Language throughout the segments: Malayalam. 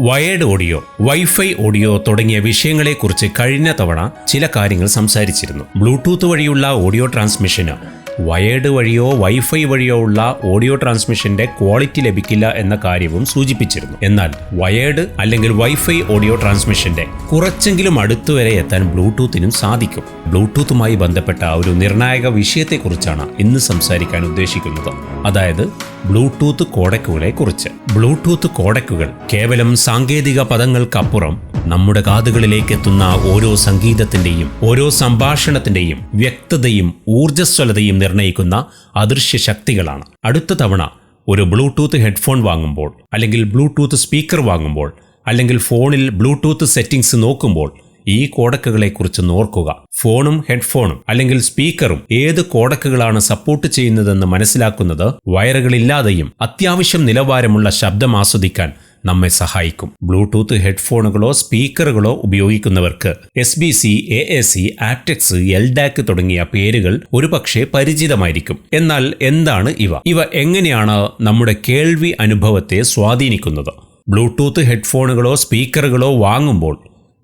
വയേർഡ് ഓഡിയോ വൈഫൈ ഓഡിയോ തുടങ്ങിയ വിഷയങ്ങളെക്കുറിച്ച് കഴിഞ്ഞ തവണ ചില കാര്യങ്ങൾ സംസാരിച്ചിരുന്നു. ബ്ലൂടൂത്ത് വഴിയുള്ള ഓഡിയോ ട്രാൻസ്മിഷന് വയേർഡ് വഴിയോ വൈഫൈ വഴിയോ ഉള്ള ഓഡിയോ ട്രാൻസ്മിഷന്റെ ക്വാളിറ്റി ലഭിക്കില്ല എന്ന കാര്യവും സൂചിപ്പിച്ചിരുന്നു. എന്നാൽ വയേർഡ് അല്ലെങ്കിൽ വൈഫൈ ഓഡിയോ ട്രാൻസ്മിഷന്റെ കുറച്ചെങ്കിലും അടുത്തുവരെ എത്താൻ ബ്ലൂടൂത്തിനും സാധിക്കും. ബ്ലൂടൂത്തുമായി ബന്ധപ്പെട്ട ഒരു നിർണായക വിഷയത്തെക്കുറിച്ചാണ് ഇന്ന് സംസാരിക്കാൻ ഉദ്ദേശിക്കുന്നത്. അതായത് ബ്ലൂടൂത്ത് കോഡക്കുകളെ കുറിച്ച് ബ്ലൂടൂത്ത് കോഡക്കുകൾ കേവലം സാങ്കേതിക പദങ്ങൾക്കപ്പുറം നമ്മുടെ കാതുകളിലേക്ക് എത്തുന്ന ഓരോ സംഗീതത്തിന്റെയും ഓരോ സംഭാഷണത്തിന്റെയും വ്യക്തതയും ഊർജസ്വലതയും നിർണയിക്കുന്ന അദൃശ്യ ശക്തികളാണ്. അടുത്ത തവണ ഒരു ബ്ലൂടൂത്ത് ഹെഡ്ഫോൺ വാങ്ങുമ്പോൾ അല്ലെങ്കിൽ ബ്ലൂടൂത്ത് സ്പീക്കർ വാങ്ങുമ്പോൾ അല്ലെങ്കിൽ ഫോണിൽ ബ്ലൂടൂത്ത് സെറ്റിംഗ്സ് നോക്കുമ്പോൾ ഈ കോഡക്കുകളെക്കുറിച്ച് നോർക്കുക ഫോണും ഹെഡ്ഫോണും അല്ലെങ്കിൽ സ്പീക്കറും ഏത് കോഡക്കുകളാണ് സപ്പോർട്ട് ചെയ്യുന്നതെന്ന് മനസ്സിലാക്കുന്നത് വയറുകളില്ലാതെയും അത്യാവശ്യം നിലവാരമുള്ള ശബ്ദം ആസ്വദിക്കാൻ നമ്മെ സഹായിക്കും. ബ്ലൂടൂത്ത് ഹെഡ്ഫോണുകളോ സ്പീക്കറുകളോ ഉപയോഗിക്കുന്നവർക്ക് S B C A A C aptX LDAC തുടങ്ങിയ പേരുകൾ ഒരുപക്ഷെ പരിചിതമായിരിക്കും. എന്നാൽ എന്താണ് ഇവ? ഇവ എങ്ങനെയാണ് നമ്മുടെ കേൾവി അനുഭവത്തെ സ്വാധീനിക്കുന്നത്? ബ്ലൂടൂത്ത് ഹെഡ്ഫോണുകളോ സ്പീക്കറുകളോ വാങ്ങുമ്പോൾ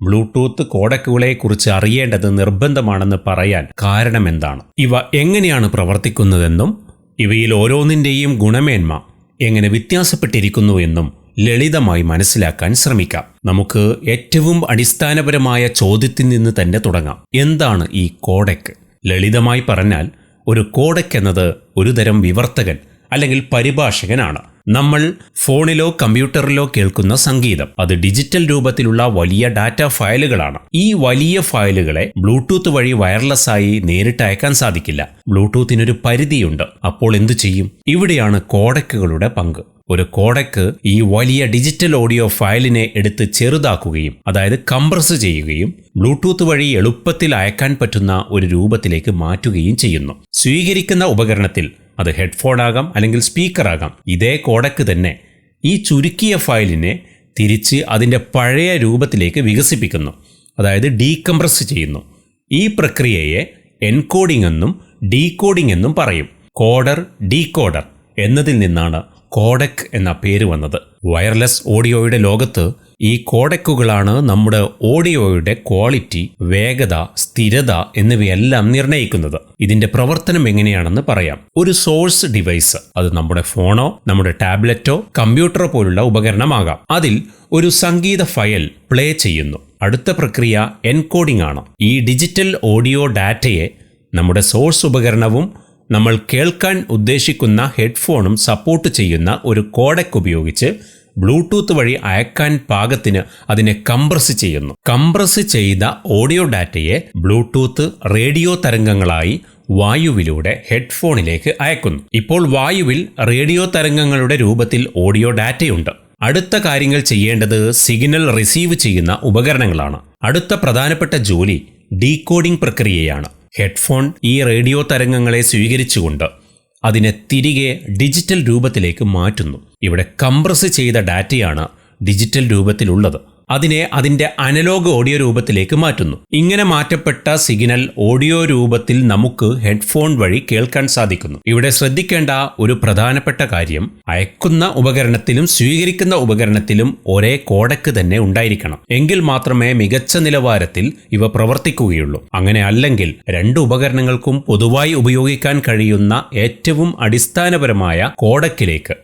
ബ്ലൂടൂത്ത് കോഡക്കുകളെക്കുറിച്ച് അറിയേണ്ടത് നിർബന്ധമാണെന്ന് പറയാൻ കാരണമെന്താണ് ഇവ എങ്ങനെയാണ് പ്രവർത്തിക്കുന്നതെന്നും ഇവയിൽ ഓരോന്നിന്റെയും ഗുണമേന്മ എങ്ങനെ വ്യത്യാസപ്പെട്ടിരിക്കുന്നു എന്നും ലളിതമായി മനസ്സിലാക്കാൻ ശ്രമിക്കാം. നമുക്ക് ഏറ്റവും അടിസ്ഥാനപരമായ ചോദ്യത്തിൽ നിന്ന് തന്നെ തുടങ്ങാം. എന്താണ് ഈ കോഡക്ക് ലളിതമായി പറഞ്ഞാൽ ഒരു കോഡക് എന്നത് ഒരു തരം വിവർത്തകൻ അല്ലെങ്കിൽ പരിഭാഷകനാണ്. നമ്മൾ ഫോണിലോ കമ്പ്യൂട്ടറിലോ കേൾക്കുന്ന സംഗീതം. അത് ഡിജിറ്റൽ രൂപത്തിലുള്ള വലിയ ഡാറ്റ ഫയലുകളാണ്. ഈ വലിയ ഫയലുകളെ ബ്ലൂടൂത്ത് വഴി വയർലെസ് ആയി നേരിട്ട് അയക്കാൻ സാധിക്കില്ല. ബ്ലൂടൂത്തിനൊരു പരിധിയുണ്ട്. അപ്പോൾ എന്തു ചെയ്യും? ഇവിടെയാണ് കോഡക്കുകളുടെ പങ്ക്. ഒരു കോഡക്ക് ഈ വലിയ ഡിജിറ്റൽ ഓഡിയോ ഫയലിനെ എടുത്ത് ചെറുതാക്കുകയും അതായത് കംപ്രസ് ചെയ്യുകയും ബ്ലൂടൂത്ത് വഴി എളുപ്പത്തിൽ അയക്കാൻ പറ്റുന്ന ഒരു രൂപത്തിലേക്ക് മാറ്റുകയും ചെയ്യുന്നു. സ്വീകരിക്കുന്ന ഉപകരണത്തിൽ അത് ഹെഡ്ഫോൺ ആകാം അല്ലെങ്കിൽ സ്പീക്കർ ആകാം ഇതേ കോഡക്ക് തന്നെ ഈ ചുരുക്കിയ ഫയലിനെ തിരിച്ച് അതിന്റെ പഴയ രൂപത്തിലേക്ക് വികസിപ്പിക്കുന്നു അതായത് ഡീകംപ്രസ് ചെയ്യുന്നു. ഈ പ്രക്രിയയെ എൻകോഡിംഗ് എന്നും ഡീകോഡിംഗ് എന്നും പറയും. കോഡർ ഡീകോഡർ എന്നതിൽ നിന്നാണ് കോഡക് എന്ന പേര് വന്നത്. വയർലെസ് ഓഡിയോയുടെ ലോകത്ത് ഈ കോഡക്കുകളാണ് നമ്മുടെ ഓഡിയോയുടെ ക്വാളിറ്റി വേഗത സ്ഥിരത എന്നിവയെല്ലാം നിർണയിക്കുന്നത്. ഇതിന്റെ പ്രവർത്തനം എങ്ങനെയാണെന്ന് പറയാം. ഒരു സോഴ്സ് ഡിവൈസ് അത് നമ്മുടെ ഫോണോ നമ്മുടെ ടാബ്ലറ്റോ കമ്പ്യൂട്ടറോ പോലുള്ള ഉപകരണമാകാം. അതിൽ ഒരു സംഗീത ഫയൽ പ്ലേ ചെയ്യുന്നു. അടുത്ത പ്രക്രിയ എൻകോഡിംഗ് ആണ്. ഈ ഡിജിറ്റൽ ഓഡിയോ ഡാറ്റയെ നമ്മുടെ സോഴ്സ് ഉപകരണവും നമ്മൾ കേൾക്കാൻ ഉദ്ദേശിക്കുന്ന ഹെഡ്ഫോണും സപ്പോർട്ട് ചെയ്യുന്ന ഒരു കോഡക് ഉപയോഗിച്ച് ബ്ലൂടൂത്ത് വഴി അയക്കാൻ പാകത്തിന് അതിനെ കംപ്രസ് ചെയ്യുന്നു. കംപ്രസ് ചെയ്ത ഓഡിയോ ഡാറ്റയെ ബ്ലൂടൂത്ത് റേഡിയോ തരംഗങ്ങളായി വായുവിലൂടെ ഹെഡ്ഫോണിലേക്ക് അയക്കുന്നു. ഇപ്പോൾ വായുവിൽ റേഡിയോ തരംഗങ്ങളുടെ രൂപത്തിൽ ഓഡിയോ ഡാറ്റയുണ്ട് അടുത്ത കാര്യങ്ങൾ ചെയ്യേണ്ടത് സിഗ്നൽ റിസീവ് ചെയ്യുന്ന ഉപകരണങ്ങളാണ്. അടുത്ത പ്രധാനപ്പെട്ട ജോലി ഡീകോഡിംഗ് പ്രക്രിയയാണ്. ഹെഡ്ഫോൺ ഈ റേഡിയോ തരംഗങ്ങളെ സ്വീകരിച്ചുകൊണ്ട് അതിനെ തിരികെ ഡിജിറ്റൽ രൂപത്തിലേക്ക് മാറ്റുന്നു. ഇവിടെ കംപ്രസ് ചെയ്ത ഡാറ്റയാണ് ഡിജിറ്റൽ രൂപത്തിലുള്ളത്. അതിനെ അതിന്റെ അനലോഗ് ഓഡിയോ രൂപത്തിലേക്ക് മാറ്റുന്നു. ഇങ്ങനെ മാറ്റപ്പെട്ട സിഗ്നൽ ഓഡിയോ രൂപത്തിൽ നമുക്ക് ഹെഡ്ഫോൺ വഴി കേൾക്കാൻ സാധിക്കുന്നു. ഇവിടെ ശ്രദ്ധിക്കേണ്ട ഒരു പ്രധാനപ്പെട്ട കാര്യം അയക്കുന്ന ഉപകരണത്തിലും സ്വീകരിക്കുന്ന ഉപകരണത്തിലും ഒരേ കോഡക്ക് തന്നെ ഉണ്ടായിരിക്കണം. എങ്കിൽ മാത്രമേ മികച്ച നിലവാരത്തിൽ ഇവ പ്രവർത്തിക്കുകയുള്ളൂ. അങ്ങനെ അല്ലെങ്കിൽ രണ്ട് ഉപകരണങ്ങൾക്കും പൊതുവായി ഉപയോഗിക്കാൻ കഴിയുന്ന ഏറ്റവും അടിസ്ഥാനപരമായ കോഡക്കിലേക്ക്.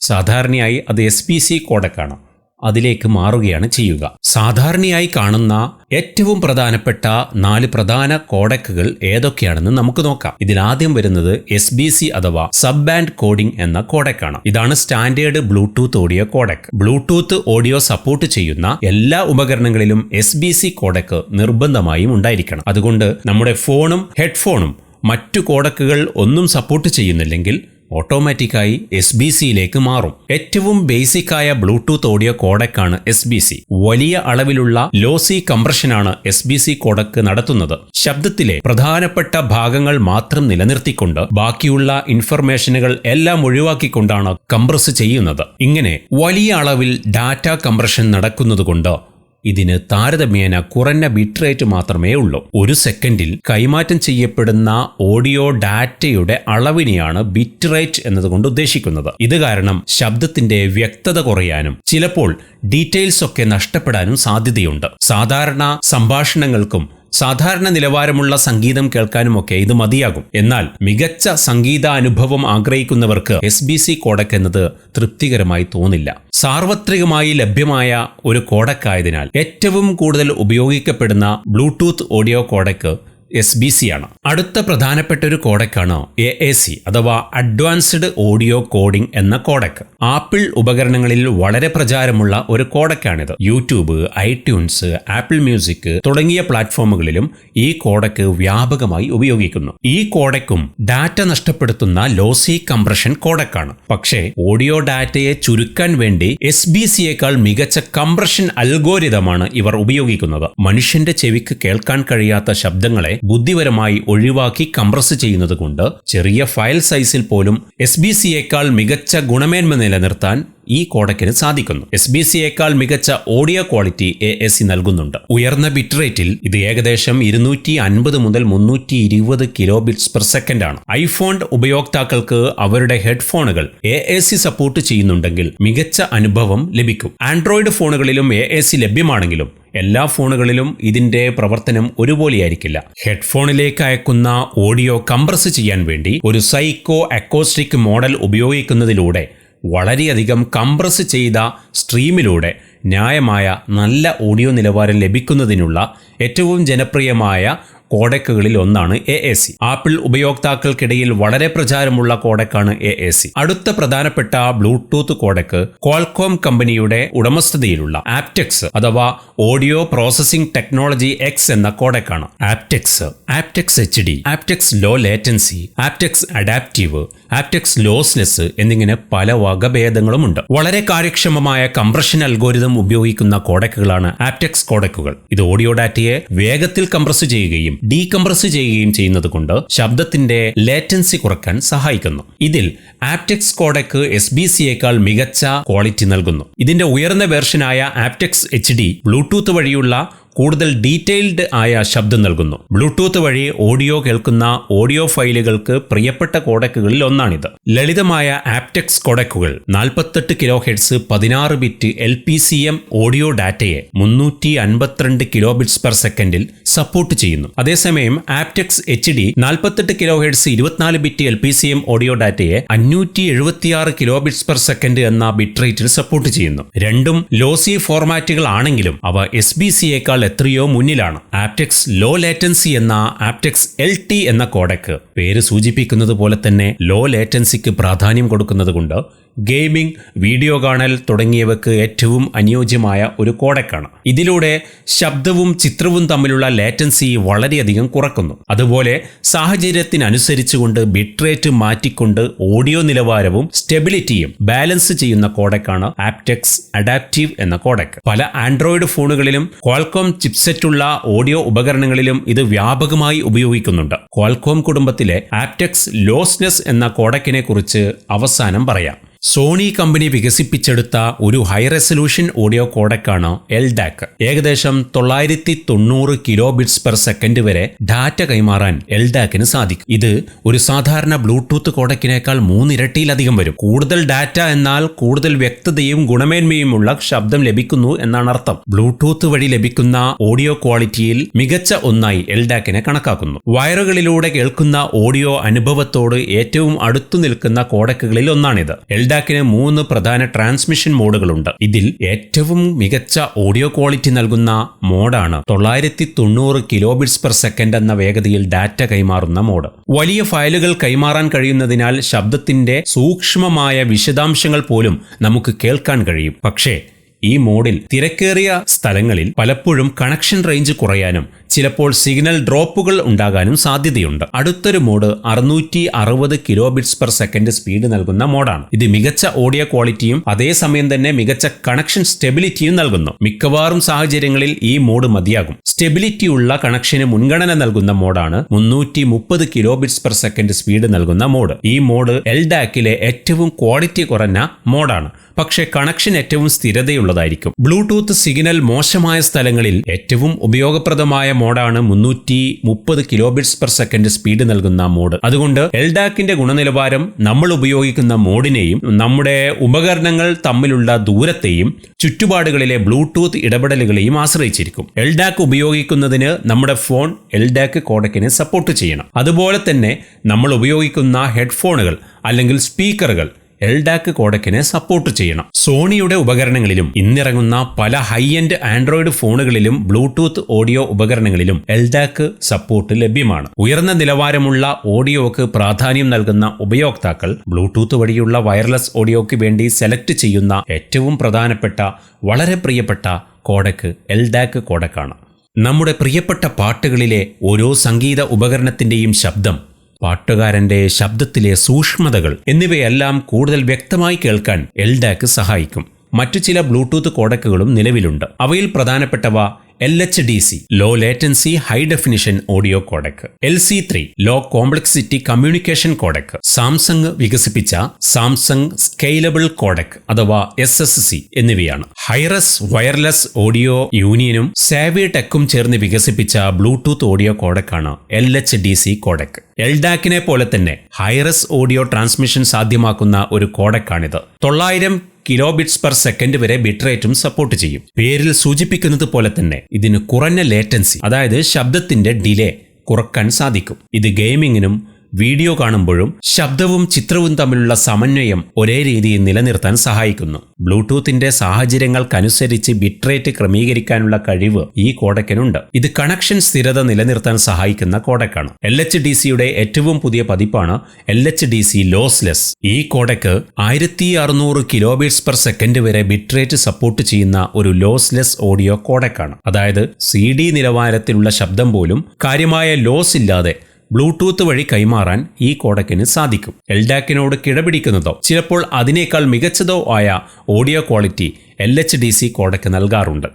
സാധാരണയായി അത് എസ് പി സി കോഡക്കാണ്. അതിലേക്ക് മാറുകയാണ് ചെയ്യുക. സാധാരണയായി കാണുന്ന ഏറ്റവും പ്രധാനപ്പെട്ട നാല് പ്രധാന കോഡക്കുകൾ ഏതൊക്കെയാണെന്ന് നമുക്ക് നോക്കാം. ഇതിൽ ആദ്യം വരുന്നത് എസ് ബി സി അഥവാ സബ് ബാൻഡ് കോഡിംഗ് എന്ന കോഡക്കാണ്. ഇതാണ് standard bluetooth audio codec bluetooth audio support ചെയ്യുന്ന എല്ലാ ഉപകരണങ്ങളിലും എസ് ബി സി കോഡക്ക് നിർബന്ധമായും ഉണ്ടായിരിക്കണം. അതുകൊണ്ട് നമ്മുടെ ഫോണും ഹെഡ്ഫോണും മറ്റു കോഡക്കുകൾ ഒന്നും സപ്പോർട്ട് ചെയ്യുന്നില്ലെങ്കിൽ ഓട്ടോമാറ്റിക്കായി എസ് ബി സിയിലേക്ക് മാറും. ഏറ്റവും ബേസിക് ആയ ബ്ലൂടൂത്ത് ഓഡിയോ കോഡക്കാണ് എസ് ബി സി. വലിയ അളവിലുള്ള ലോസി കംപ്രഷനാണ് എസ് ബി സി കോഡക്ക് നടത്തുന്നത്. ശബ്ദത്തിലെ പ്രധാനപ്പെട്ട ഭാഗങ്ങൾ മാത്രം നിലനിർത്തിക്കൊണ്ട് ബാക്കിയുള്ള ഇൻഫർമേഷനുകൾ എല്ലാം ഒഴിവാക്കിക്കൊണ്ടാണ് കംപ്രസ് ചെയ്യുന്നത്. ഇങ്ങനെ വലിയ അളവിൽ ഡാറ്റ കംപ്രഷൻ നടക്കുന്നതുകൊണ്ട് ഇതിന് താരതമ്യേന കുറഞ്ഞ ബിറ്റ് മാത്രമേ ഉള്ളൂ. ഒരു സെക്കൻഡിൽ കൈമാറ്റം ചെയ്യപ്പെടുന്ന ഓഡിയോ ഡാറ്റയുടെ അളവിനെയാണ് ബിറ്റ് റേറ്റ് എന്നതുകൊണ്ട് ഉദ്ദേശിക്കുന്നത്. ഇത് കാരണം ശബ്ദത്തിന്റെ വ്യക്തത കുറയാനും ചിലപ്പോൾ ഡീറ്റെയിൽസ് ഒക്കെ നഷ്ടപ്പെടാനും സാധ്യതയുണ്ട്. സാധാരണ സംഭാഷണങ്ങൾക്കും സാധാരണ നിലവാരമുള്ള സംഗീതം കേൾക്കാനുമൊക്കെ ഇത് മതിയാകും. എന്നാൽ മികച്ച സംഗീതാനുഭവം ആഗ്രഹിക്കുന്നവർക്ക് എസ് ബി സി കോഡക് എന്നത് തൃപ്തികരമായി തോന്നില്ല. സാർവത്രികമായി ലഭ്യമായ ഒരു കോഡക്കായതിനാൽ ഏറ്റവും കൂടുതൽ ഉപയോഗിക്കപ്പെടുന്ന Bluetooth audio codec S B C ആണ്. അടുത്ത പ്രധാനപ്പെട്ട ഒരു കോഡക്കാണ് എ എ സി അഥവാ അഡ്വാൻസ്ഡ് ഓഡിയോ കോഡിംഗ് എന്ന കോഡക്ക്. ആപ്പിൾ ഉപകരണങ്ങളിൽ വളരെ പ്രചാരമുള്ള ഒരു കോഡക്കാണിത്. യൂട്യൂബ് ഐട്യൂൺസ് ആപ്പിൾ മ്യൂസിക് തുടങ്ങിയ പ്ലാറ്റ്ഫോമുകളിലും ഈ കോഡക്ക് വ്യാപകമായി ഉപയോഗിക്കുന്നു. ഈ കോഡക്കും ഡാറ്റ നഷ്ടപ്പെടുത്തുന്ന ലോസി കംപ്രഷൻ കോഡക്കാണ്. പക്ഷേ ഓഡിയോ ഡാറ്റയെ ചുരുക്കാൻ വേണ്ടി എസ് ബി സിയേക്കാൾ മികച്ച കംപ്രഷൻ അൽഗോരിതമാണ് ഇവർ ഉപയോഗിക്കുന്നത്. മനുഷ്യന്റെ ചെവിക്ക് കേൾക്കാൻ കഴിയാത്ത ശബ്ദങ്ങളെ ബുദ്ധിപരമായി ഒഴിവാക്കി കംപ്രസ് ചെയ്യുന്നത് കൊണ്ട് ചെറിയ ഫയൽ സൈസിൽ പോലും എസ് ബി സിയേക്കാൾ മികച്ച ഗുണമേന്മ നിലനിർത്താൻ ഈ കോഡക്കിന് സാധിക്കുന്നു. എസ് ബി സിയേക്കാൾ മികച്ച audio quality A S C നൽകുന്നുണ്ട്. ഉയർന്ന ബിറ്റ് റേറ്റിൽ ഇത് ഏകദേശം ഇരുന്നൂറ്റി അൻപത് മുതൽ മുന്നൂറ്റി ഇരുപത് കിലോ ബിറ്റ്സ് പെർ സെക്കൻഡ് ആണ് ഐഫോൺ ഉപയോക്താക്കൾക്ക് അവരുടെ ഹെഡ്ഫോണുകൾ എ എ സി സപ്പോർട്ട് ചെയ്യുന്നുണ്ടെങ്കിൽ മികച്ച അനുഭവം ലഭിക്കും. ആൻഡ്രോയിഡ് ഫോണുകളിലും എ എ സി ലഭ്യമാണെങ്കിലും എല്ലാ ഫോണുകളിലും ഇതിന്റെ പ്രവർത്തനം ഒരുപോലെയായിരിക്കില്ല. ഹെഡ്ഫോണിലേക്ക് അയക്കുന്ന ഓഡിയോ കംപ്രസ് ചെയ്യാൻ വേണ്ടി ഒരു സൈക്കോ അക്കോസ്റ്റിക് മോഡൽ ഉപയോഗിക്കുന്നതിലൂടെ വളരെയധികം കംപ്രസ് ചെയ്ത സ്ട്രീമിലൂടെ ന്യായമായ നല്ല ഓഡിയോ നിലവാരം ലഭിക്കുന്നതിനുള്ള ഏറ്റവും ജനപ്രിയമായ കോഡക്കുകളിൽ ഒന്നാണ് എ എ സി ആപ്പിൾ ഉപയോക്താക്കൾക്കിടയിൽ വളരെ പ്രചാരമുള്ള കോഡക്കാണ് എ എ സി അടുത്ത പ്രധാനപ്പെട്ട ബ്ലൂടൂത്ത് കോഡക്ക് കോൾകോം കമ്പനിയുടെ ഉടമസ്ഥതയിലുള്ള ആപ്റ്റെക്സ് അഥവാ ഓഡിയോ പ്രോസസിംഗ് ടെക്നോളജി എക്സ് എന്ന കോഡക്കാണ്. AptX aptX H D aptX low latency aptX adaptive aptX lossless എന്നിങ്ങനെ പല വകഭേദങ്ങളുമുണ്ട്. വളരെ കാര്യക്ഷമമായ കംപ്രഷൻ അൽഗോരിതം ഉപയോഗിക്കുന്ന കോഡക്കുകളാണ് ആപ്റ്റെക്സ് കോഡക്കുകൾ. ഇത് ഓഡിയോ ഡാറ്റയെ വേഗത്തിൽ കംപ്രസ് ചെയ്യുകയും ഡീകംപ്രസ് ചെയ്യുകയും ചെയ്യുന്നത് കൊണ്ട് ശബ്ദത്തിന്റെ ലേറ്റൻസി കുറയ്ക്കാൻ സഹായിക്കുന്നു. ഇതിൽ ആപ്റ്റെക്സ് കോഡക്ക് എസ് ബി സിയേക്കാൾ മികച്ച ക്വാളിറ്റി നൽകുന്നു. ഇതിന്റെ ഉയർന്ന വേർഷനായ ആപ്റ്റെക്സ് എച്ച് ഡി ബ്ലൂടൂത്ത് വഴിയുള്ള കൂടുതൽ ഡീറ്റെയിൽഡ് ആയ ശബ്ദം നൽകുന്നു. ബ്ലൂടൂത്ത് വഴി ഓഡിയോ കേൾക്കുന്ന ഓഡിയോ ഫയലുകൾക്ക് പ്രിയപ്പെട്ട കോഡക്കുകളിൽ ഒന്നാണിത്. ലളിതമായ ആപ്റ്റെക്സ് കോഡക്കുകൾ നാൽപ്പത്തെട്ട് കിലോ ഹെഡ്സ് പതിനാറ് bit L P C M audio ഡാറ്റയെ മുന്നൂറ്റി അൻപത്തിരണ്ട് കിലോ ബിറ്റ്സ് പെർ സെക്കൻഡിൽ സപ്പോർട്ട് ചെയ്യുന്നു. അതേസമയം ആപ്റ്റെക്സ് എച്ച് ഡി നാൽപ്പത്തെട്ട് കിലോ ഹെഡ്സ് ഇരുപത്തിനാല് bit L P C M audio ഡാറ്റയെ അഞ്ഞൂറ്റി എഴുപത്തിയാറ് കിലോ ബിറ്റ്സ് പെർ സെക്കൻഡ് എന്ന ബിറ്റ് റേറ്റിൽ സപ്പോർട്ട് ചെയ്യുന്നു. രണ്ടും ലോസി ഫോർമാറ്റുകൾ ആണെങ്കിലും അവ എസ് ബി സിയേക്കാൾ എത്രയോ മുന്നിലാണ്. ആപ്റ്റെക്സ് ലോ ലേറ്റൻസി എന്ന ആപ്റ്റെക്സ് എൽ എന്ന കോഡക്ക് പേര് സൂചിപ്പിക്കുന്നത് പോലെ തന്നെ ലോ ലേറ്റൻസിക്ക് പ്രാധാന്യം കൊടുക്കുന്നത് കൊണ്ട് ഗെയിമിംഗ് വീഡിയോ കാണൽ തുടങ്ങിയവയ്ക്ക് ഏറ്റവും അനുയോജ്യമായ ഒരു കോഡക്കാണ്. ഇതിലൂടെ ശബ്ദവും ചിത്രവും തമ്മിലുള്ള ലേറ്റൻസി വളരെയധികം കുറക്കുന്നു. അതുപോലെ സാഹചര്യത്തിനനുസരിച്ചുകൊണ്ട് ബിട്രേറ്റ് മാറ്റിക്കൊണ്ട് ഓഡിയോ നിലവാരവും സ്റ്റെബിലിറ്റിയും ബാലൻസ് ചെയ്യുന്ന കോഡക്കാണ് ആപ്റ്റെക്സ് അഡാപ്റ്റീവ് എന്ന കോഡക്ക്. പല ആൻഡ്രോയിഡ് ഫോണുകളിലും ക്വാൾകോം ചിപ്സെറ്റുള്ള ഓഡിയോ ഉപകരണങ്ങളിലും ഇത് വ്യാപകമായി ഉപയോഗിക്കുന്നുണ്ട്. ക്വാൾകോം കുടുംബത്തിലെ ആപ്റ്റെക്സ് ലോസ്നെസ് എന്ന കോഡക്കിനെ കുറിച്ച് അവസാനം പറയാം. സോണി കമ്പനി വികസിപ്പിച്ചെടുത്ത ഒരു ഹൈ റെസൊല്യൂഷൻ ഓഡിയോ കോഡക്കാണ് എൽഡാക്ക്. ഏകദേശം തൊള്ളായിരത്തി തൊണ്ണൂറ് കിലോ ബിറ്റ്സ് പെർ സെക്കൻഡ് വരെ ഡാറ്റ കൈമാറാൻ എൽഡാക്കിന് സാധിക്കും. ഇത് ഒരു സാധാരണ ബ്ലൂടൂത്ത് കോഡക്കിനേക്കാൾ മൂന്നിരട്ടിയിലധികം വരും. കൂടുതൽ ഡാറ്റ എന്നാൽ കൂടുതൽ വ്യക്തതയും ഗുണമേന്മയുമുള്ള ശബ്ദം ലഭിക്കുന്നു എന്നാണ് അർത്ഥം. ബ്ലൂടൂത്ത് വഴി ലഭിക്കുന്ന ഓഡിയോ ക്വാളിറ്റിയിൽ മികച്ച ഒന്നായി എൽഡാക്കിനെ കണക്കാക്കുന്നു. വയറുകളിലൂടെ കേൾക്കുന്ന ഓഡിയോ അനുഭവത്തോട് ഏറ്റവും അടുത്തു നിൽക്കുന്ന കോഡക്കുകളിൽ ഒന്നാണിത്. എൽഡാക്കിന് മൂന്ന് പ്രധാന ട്രാൻസ്മിഷൻ മോഡുകളുണ്ട്. ഇതിൽ ഏറ്റവും മികച്ച ഓഡിയോ ക്വാളിറ്റി നൽകുന്ന മോഡാണ് തൊള്ളായിരത്തി തൊണ്ണൂറ് കിലോബിറ്റ്സ് പെർ സെക്കൻഡ് എന്ന വേഗതയിൽ ഡാറ്റ കൈമാറുന്ന മോഡ്. വലിയ ഫയലുകൾ കൈമാറാൻ കഴിയുന്നതിനാൽ ശബ്ദത്തിന്റെ സൂക്ഷ്മമായ വിശദാംശങ്ങൾ പോലും നമുക്ക് കേൾക്കാൻ കഴിയും. പക്ഷേ ഈ മോഡിൽ തിരക്കേറിയ സ്ഥലങ്ങളിൽ പലപ്പോഴും കണക്ഷൻ റേഞ്ച് കുറയാനും ചിലപ്പോൾ സിഗ്നൽ ഡ്രോപ്പുകൾ ഉണ്ടാകാനും സാധ്യതയുണ്ട്. അടുത്തൊരു മോഡ് അറുന്നൂറ്റി അറുപത് kilo bits per second speed നൽകുന്ന മോഡാണ്. ഇത് മികച്ച ഓഡിയോ ക്വാളിറ്റിയും അതേസമയം തന്നെ മികച്ച കണക്ഷൻ സ്റ്റെബിലിറ്റിയും നൽകുന്നു. മിക്കവാറും സാഹചര്യങ്ങളിൽ ഈ മോഡ് മതിയാകും. സ്റ്റെബിലിറ്റിയുള്ള കണക്ഷന് മുൻഗണന നൽകുന്ന മോഡാണ് മുന്നൂറ്റി മുപ്പത് kilo bits per second speed നൽകുന്ന മോഡ്. ഈ മോഡ് എൽഡാക്കിലെ ഏറ്റവും ക്വാളിറ്റി കുറഞ്ഞ മോഡാണ്. പക്ഷേ കണക്ഷൻ ഏറ്റവും സ്ഥിരതയുള്ളതായിരിക്കും. ബ്ലൂടൂത്ത് സിഗ്നൽ മോശമായ സ്ഥലങ്ങളിൽ ഏറ്റവും ഉപയോഗപ്രദമായ മോഡാണ് മുന്നൂറ്റി മുപ്പത് കിലോബിറ്റ്സ് പെർ സെക്കൻഡ് സ്പീഡ് നൽകുന്ന മോഡ്. അതുകൊണ്ട് എൽഡാക്കിന്റെ ഗുണനിലവാരം നമ്മൾ ഉപയോഗിക്കുന്ന മോഡിനെയും നമ്മുടെ ഉപകരണങ്ങൾ തമ്മിലുള്ള ദൂരത്തെയും ചുറ്റുപാടുകളിലെ ബ്ലൂടൂത്ത് ഇടപെടലുകളെയും ആശ്രയിച്ചിരിക്കും. എൽഡാക്ക് ഉപയോഗിക്കുന്നതിന് നമ്മുടെ ഫോൺ എൽഡാക്ക് കോഡക്കിനെ സപ്പോർട്ട് ചെയ്യണം. അതുപോലെ തന്നെ നമ്മൾ ഉപയോഗിക്കുന്ന ഹെഡ്ഫോണുകൾ അല്ലെങ്കിൽ സ്പീക്കറുകൾ എൽഡാക്ക് കോഡക്കിനെ സപ്പോർട്ട് ചെയ്യണം. സോണിയുടെ ഉപകരണങ്ങളിലും ഇന്നിറങ്ങുന്ന പല ഹൈ എൻഡ് ആൻഡ്രോയിഡ് ഫോണുകളിലും ബ്ലൂടൂത്ത് ഓഡിയോ ഉപകരണങ്ങളിലും എൽഡാക്ക് സപ്പോർട്ട് ലഭ്യമാണ്. ഉയർന്ന നിലവാരമുള്ള ഓഡിയോക്ക് പ്രാധാന്യം നൽകുന്ന ഉപയോക്താക്കൾ ബ്ലൂടൂത്ത് വഴിയുള്ള വയർലെസ് ഓഡിയോക്ക് വേണ്ടി സെലക്ട് ചെയ്യുന്ന ഏറ്റവും പ്രധാനപ്പെട്ട വളരെ പ്രിയപ്പെട്ട കോഡക്ക് എൽഡാക്ക് കോഡക്കാണ്. നമ്മുടെ പ്രിയപ്പെട്ട പാട്ടുകളിലെ ഓരോ സംഗീത ഉപകരണത്തിന്റെയും ശബ്ദം പാട്ടുകാരന്റെ ശബ്ദത്തിലെ സൂക്ഷ്മതകൾ എന്നിവയെല്ലാം കൂടുതൽ വ്യക്തമായി കേൾക്കാൻ എൽഡാക്ക് സഹായിക്കും. മറ്റു ചില ബ്ലൂടൂത്ത് കോഡക്കുകളും നിലവിലുണ്ട്. അവയിൽ പ്രധാനപ്പെട്ടവ L H D C low latency high definition audio codec L C three low complexity communication codec Samsung വികസിപ്പിച്ച സാംസങ് സ്കെയിലബിൾ കോഡക് അഥവാ എസ് എസ് സി എന്നിവയാണ്. ഹൈറസ് വയർലെസ് ഓഡിയോ യൂണിയനും സാവി ടെക്കും ചേർന്ന് വികസിപ്പിച്ച Bluetooth audio കോഡക്കാണ് L H D C codec എൽഡാക്കിനെ പോലെ തന്നെ ഹൈറസ് ഓഡിയോ ട്രാൻസ്മിഷൻ സാധ്യമാക്കുന്ന ഒരു കോഡക്കാണിത് തൊള്ളായിരം കിലോ ബിറ്റ്സ് പെർ സെക്കൻഡ് വരെ ബിട്രേറ്റും സപ്പോർട്ട് ചെയ്യും. പേരിൽ സൂചിപ്പിക്കുന്നത് പോലെ തന്നെ ഇതിന് കുറഞ്ഞ ലേറ്റൻസി അതായത് ശബ്ദത്തിന്റെ ഡിലേ കുറയ്ക്കാൻ സാധിക്കും. ഇത് ഗെയിമിങ്ങിനും വീഡിയോ കാണുമ്പോഴും ശബ്ദവും ചിത്രവും തമ്മിലുള്ള സമന്വയം ഒരേ രീതിയിൽ നിലനിർത്താൻ സഹായിക്കുന്നു. ബ്ലൂടൂത്തിന്റെ സാഹചര്യങ്ങൾക്കനുസരിച്ച് ബിട്രേറ്റ് ക്രമീകരിക്കാനുള്ള കഴിവ് ഈ കോഡക്കിനുണ്ട് ഇത് കണക്ഷൻ സ്ഥിരത നിലനിർത്താൻ സഹായിക്കുന്ന കോഡക്കാണ് എൽ എച്ച് ഡി സിയുടെ ഏറ്റവും പുതിയ പതിപ്പാണ് L H D C lossless. ഈ കോഡക്ക് ആയിരത്തി അറുന്നൂറ് കിലോബീറ്റ്സ് പെർ സെക്കൻഡ് വരെ ബിട്രേറ്റ് സപ്പോർട്ട് ചെയ്യുന്ന ഒരു ലോസ്ലെസ് ഓഡിയോ കോഡക്കാണ് അതായത് സി ഡി നിലവാരത്തിലുള്ള ശബ്ദം പോലും കാര്യമായ ലോസ് ഇല്ലാതെ ബ്ലൂടൂത്ത് വഴി കൈമാറാൻ ഈ കോഡക്കിന് സാധിക്കും. എൽഡാക്കിനോട് കിടപിടിക്കുന്നതോ ചിലപ്പോൾ അതിനേക്കാൾ മികച്ചതോ ആയ audio quality L H D C codec നൽകാറുണ്ട്.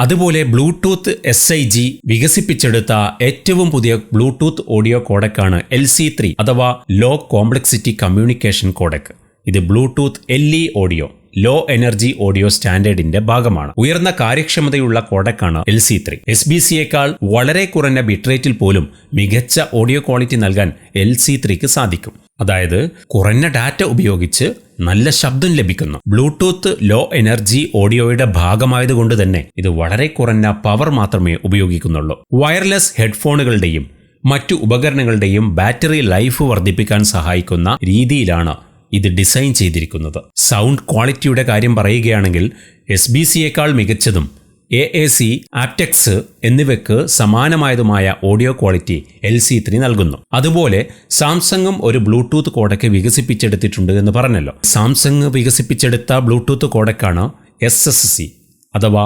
അതുപോലെ ബ്ലൂടൂത്ത് എസ് ഐ ജി വികസിപ്പിച്ചെടുത്ത ഏറ്റവും പുതിയ ബ്ലൂടൂത്ത് ഓഡിയോ കോഡക്കാണ് എൽ സി ത്രീ അഥവാ ലോ കോംപ്ലക്സിറ്റി കമ്മ്യൂണിക്കേഷൻ കോഡക്ക്. ഇത് Bluetooth L E audio low energy audio സ്റ്റാൻഡേർഡിന്റെ ഭാഗമാണ്. ഉയർന്ന കാര്യക്ഷമതയുള്ള കോഡക്കാണ് L C three. S B സിയേക്കാൾ വളരെ കുറഞ്ഞ ബിട്രേറ്റിൽ പോലും മികച്ച ഓഡിയോ ക്വാളിറ്റി നൽകാൻ എൽ സി ത്രീക്ക് സാധിക്കും. അതായത് കുറഞ്ഞ ഡാറ്റ ഉപയോഗിച്ച് നല്ല ശബ്ദം ലഭിക്കുന്നു. ബ്ലൂടൂത്ത് ലോ എനർജി ഓഡിയോയുടെ ഭാഗമായതുകൊണ്ട് തന്നെ ഇത് വളരെ കുറഞ്ഞ പവർ മാത്രമേ ഉപയോഗിക്കുന്നുള്ളൂ. വയർലെസ് ഹെഡ്ഫോണുകളുടെയും മറ്റു ഉപകരണങ്ങളുടെയും ബാറ്ററി ലൈഫ് വർദ്ധിപ്പിക്കാൻ സഹായിക്കുന്ന രീതിയിലാണ് ഇത് ഡിസൈൻ ചെയ്തിരിക്കുന്നത്. സൗണ്ട് ക്വാളിറ്റിയുടെ കാര്യം പറയുകയാണെങ്കിൽ എസ് ബി സിയേക്കാൾ മികച്ചതും എ എ സി ആപ്റ്റെക്സ് എന്നിവയ്ക്ക് സമാനമായതുമായ audio quality L C three നൽകുന്നു. അതുപോലെ സാംസങ്ങും ഒരു ബ്ലൂടൂത്ത് കോഡക്ക് വികസിപ്പിച്ചെടുത്തിട്ടുണ്ട് എന്ന് പറഞ്ഞല്ലോ. സാംസങ് വികസിപ്പിച്ചെടുത്ത ബ്ലൂടൂത്ത് കോഡക്കാണ് എസ് എസ് സി അഥവാ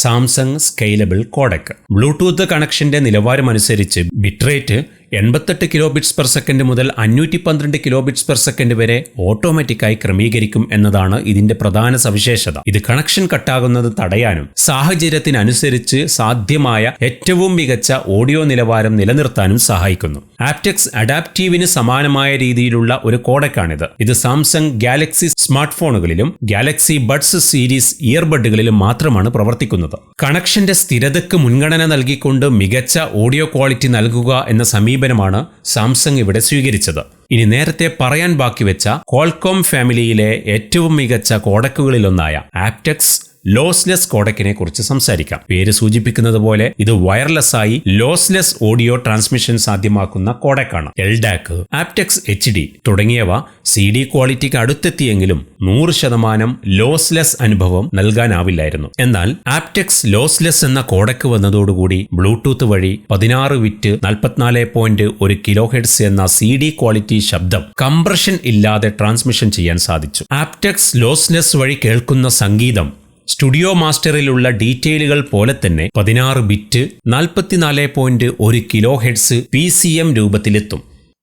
സാംസങ് സ്കെയിലബിൾ കോഡക് ബ്ലൂടൂത്ത് കണക്ഷന്റെ നിലവാരമനുസരിച്ച് ബിട്രേറ്റ് എൺപത്തെട്ട് കിലോ ബിറ്റ്സ് പെർ സെക്കൻഡ് മുതൽ അഞ്ഞൂറ്റി പന്ത്രണ്ട് കിലോ ബിറ്റ്സ് പെർ സെക്കൻഡ് വരെ ഓട്ടോമാറ്റിക്കായി ക്രമീകരിക്കും എന്നതാണ് ഇതിന്റെ പ്രധാന സവിശേഷത. ഇത് കണക്ഷൻ കട്ടാകുന്നത് തടയാനും സാഹചര്യത്തിനനുസരിച്ച് സാധ്യമായ ഏറ്റവും മികച്ച ഓഡിയോ നിലവാരം നിലനിർത്താനും സഹായിക്കുന്നു. ആപ്റ്റെക്സ് അഡാപ്റ്റീവിന് സമാനമായ രീതിയിലുള്ള ഒരു കോഡക്കാണിത്. ഇത് സാംസങ് ഗാലക്സി സ്മാർട്ട് ഫോണുകളിലും ഗാലക്സി ബഡ്സ് സീരീസ് ഇയർബഡുകളിലും മാത്രമാണ് പ്രവർത്തിക്കുന്നത്. കണക്ഷന്റെ സ്ഥിരതയ്ക്ക് മുൻഗണന നൽകിക്കൊണ്ട് മികച്ച ഓഡിയോ ക്വാളിറ്റി നൽകുക എന്ന സമീപനമാണ് സാംസങ് ഇവിടെ സ്വീകരിച്ചത്. ഇനി നേരത്തെ പറയാൻ ബാക്കി വെച്ച കോൾകോം ഫാമിലിയിലെ ഏറ്റവും മികച്ച കോഡക്കുകളിലൊന്നായ ആപ്റ്റെക്സ് ലോസ്ലെസ് കോഡക്കിനെ കുറിച്ച് സംസാരിക്കാം. പേര് സൂചിപ്പിക്കുന്നത് പോലെ ഇത് വയർലെസ് ആയി ലോസ്ലെസ് ഓഡിയോ ട്രാൻസ്മിഷൻ സാധ്യമാക്കുന്ന കോഡക്കാണ്. എൽഡാക്ക് ആപ്റ്റെക്സ് എച്ച് ഡി തുടങ്ങിയവ സി ഡി ക്വാളിറ്റിക്ക് അടുത്തെത്തിയെങ്കിലും നൂറ് ശതമാനം ലോസ്ലെസ് അനുഭവം നൽകാനാവില്ലായിരുന്നു. എന്നാൽ ആപ്റ്റെക്സ് ലോസ്ലെസ് എന്ന കോഡക്ക് വന്നതോടുകൂടി ബ്ലൂടൂത്ത് വഴി പതിനാറ് വിറ്റ് നാൽപ്പത്തിനാല് പോയിന്റ് ഒരു കിലോ ഹെഡ്സ് എന്ന സി ഡി ക്വാളിറ്റി ശബ്ദം കംപ്രഷൻ ഇല്ലാതെ ട്രാൻസ്മിഷൻ ചെയ്യാൻ സാധിച്ചു. ആപ്റ്റെക്സ് ലോസ്ലെസ് വഴി കേൾക്കുന്ന സംഗീതം സ്റ്റുഡിയോ മാസ്റ്ററിലുള്ള ഡീറ്റെയിലുകൾ പോലെ തന്നെ പതിനാറ് ബിറ്റ് നാൽപ്പത്തിനാല് പോയിന്റ് ഒരു kilo hertz P C M രൂപത്തിലെത്തും.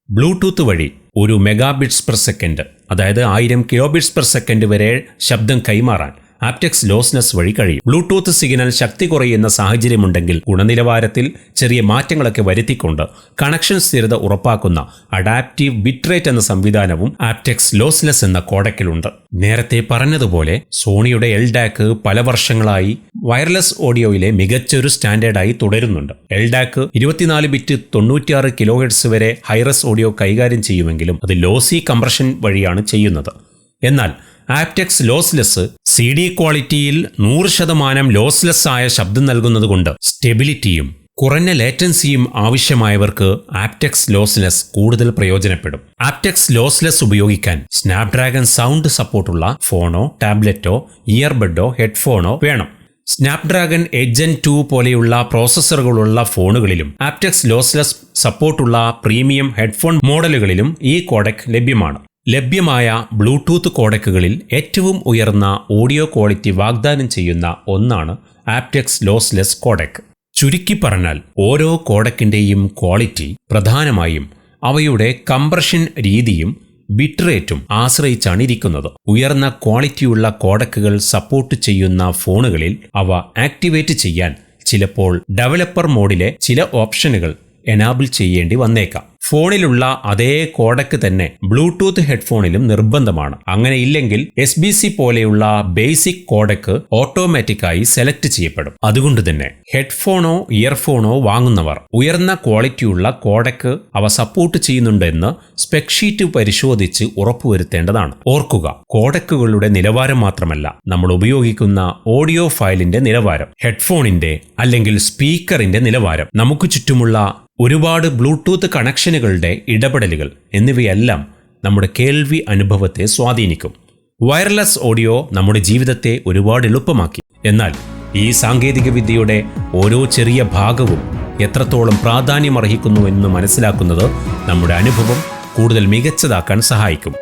Bluetooth വഴി ഒരു മെഗാബിറ്റ്സ് പെർ സെക്കൻഡ് അതായത് ആയിരം കിലോബിറ്റ്സ് പെർ സെക്കൻഡ് വരെ ശബ്ദം കൈമാറാൻ. ആപ്റ്റെക്സ് ലോസ്നെസ് വഴി കഴിയും. ബ്ലൂടൂത്ത് സിഗ്നൽ ശക്തി കുറയുന്ന സാഹചര്യമുണ്ടെങ്കിൽ ഗുണനിലവാരത്തിൽ ചെറിയ മാറ്റങ്ങളൊക്കെ വരുത്തിക്കൊണ്ട് കണക്ഷൻ സ്ഥിരത ഉറപ്പാക്കുന്ന അഡാപ്റ്റീവ് ബിറ്റ്രേറ്റ് എന്ന സംവിധാനവും ആപ്റ്റെക്സ് ലോസ്ലെസ് എന്ന കോഡക്കിലുണ്ട്. നേരത്തെ പറഞ്ഞതുപോലെ സോണിയുടെ എൽഡാക്ക് പല വർഷങ്ങളായി വയർലെസ് ഓഡിയോയിലെ മികച്ചൊരു സ്റ്റാൻഡേർഡായി തുടരുന്നുണ്ട്. എൽഡാക്ക് ഇരുപത്തിനാല് ബിറ്റ് തൊണ്ണൂറ്റിയാറ് കിലോ ഹെഡ്സ് വരെ ഹൈറസ് ഓഡിയോ കൈകാര്യം ചെയ്യുമെങ്കിലും അത് ലോസി കംപ്രഷൻ വഴിയാണ് ചെയ്യുന്നത്. എന്നാൽ ആപ്റ്റെക്സ് ലോസ്ലെസ് സി ഡി ക്വാളിറ്റിയിൽ നൂറ് ശതമാനം ലോസ്ലെസ് ആയ ശബ്ദം നൽകുന്നതുകൊണ്ട് സ്റ്റെബിലിറ്റിയും കുറഞ്ഞ ലേറ്റൻസിയും ആവശ്യമായവർക്ക് ആപ്റ്റെക്സ് ലോസ്ലെസ് കൂടുതൽ പ്രയോജനപ്പെടും. ആപ്റ്റെക്സ് ലോസ്ലെസ് ഉപയോഗിക്കാൻ സ്നാപ്ഡ്രാഗൺ സൗണ്ട് സപ്പോർട്ടുള്ള ഫോണോ ടാബ്ലറ്റോ ഇയർബഡോ ഹെഡ്ഫോണോ വേണം. സ്നാപ്ഡ്രാഗൺ എജൻ ടു പോലെയുള്ള പ്രോസസ്സറുകളുള്ള ഫോണുകളിലും ആപ്റ്റെക്സ് ലോസ്ലെസ് സപ്പോർട്ടുള്ള പ്രീമിയം ഹെഡ്ഫോൺ മോഡലുകളിലും ഈ കോഡക് ലഭ്യമാണ്. ലഭ്യമായ ബ്ലൂടൂത്ത് കോഡക്കുകളിൽ ഏറ്റവും ഉയർന്ന ഓഡിയോ ക്വാളിറ്റി വാഗ്ദാനം ചെയ്യുന്ന ഒന്നാണ് ആപ്റ്റെക്സ് ലോസ്ലെസ് കോഡക് ചുരുക്കി പറഞ്ഞാൽ ഓരോ കോഡക്കിന്റെയും ക്വാളിറ്റി പ്രധാനമായും അവയുടെ കംപ്രഷൻ രീതിയും ബിറ്റ്റേറ്റും ആശ്രയിച്ചാണ് ഇരിക്കുന്നത്. ഉയർന്ന ക്വാളിറ്റിയുള്ള കോഡക്കുകൾ സപ്പോർട്ട് ചെയ്യുന്ന ഫോണുകളിൽ അവ ആക്ടിവേറ്റ് ചെയ്യാൻ ചിലപ്പോൾ ഡെവലപ്പർ മോഡിലെ ചില ഓപ്ഷനുകൾ എനാബിൾ ചെയ്യേണ്ടി വന്നേക്കാം. ഫോണിലുള്ള അതേ കോഡക്ക് തന്നെ ബ്ലൂടൂത്ത് ഹെഡ്ഫോണിലും നിർബന്ധമാണ്. അങ്ങനെ ഇല്ലെങ്കിൽ എസ് ബി സി പോലെയുള്ള ബേസിക് കോഡക്ക് ഓട്ടോമാറ്റിക്കായി സെലക്ട് ചെയ്യപ്പെടും. അതുകൊണ്ട് തന്നെ ഹെഡ്ഫോണോ ഇയർഫോണോ വാങ്ങുന്നവർ ഉയർന്ന ക്വാളിറ്റിയുള്ള കോഡക്ക് അവ സപ്പോർട്ട് ചെയ്യുന്നുണ്ടെന്ന് സ്പെക്ഷീറ്റ് പരിശോധിച്ച് ഉറപ്പുവരുത്തേണ്ടതാണ്. ഓർക്കുക കോഡക്കുകളുടെ നിലവാരം മാത്രമല്ല നമ്മൾ ഉപയോഗിക്കുന്ന ഓഡിയോ ഫയലിന്റെ നിലവാരം ഹെഡ്ഫോണിന്റെ അല്ലെങ്കിൽ സ്പീക്കറിന്റെ നിലവാരം. നമുക്ക് ചുറ്റുമുള്ള ഒരുപാട് ബ്ലൂടൂത്ത് കണക്ഷനുകളുടെ ഇടപെടലുകൾ എന്നിവയെല്ലാം നമ്മുടെ കേൾവി അനുഭവത്തെ സ്വാധീനിക്കും. വയർലെസ് ഓഡിയോ നമ്മുടെ ജീവിതത്തെ ഒരുപാട് എളുപ്പമാക്കി. എന്നാൽ ഈ സാങ്കേതിക വിദ്യയുടെ ഓരോ ചെറിയ ഭാഗവും എത്രത്തോളം പ്രാധാന്യമർഹിക്കുന്നു എന്ന് മനസ്സിലാക്കുന്നത് നമ്മുടെ അനുഭവം കൂടുതൽ മികച്ചതാക്കാൻ സഹായിക്കും.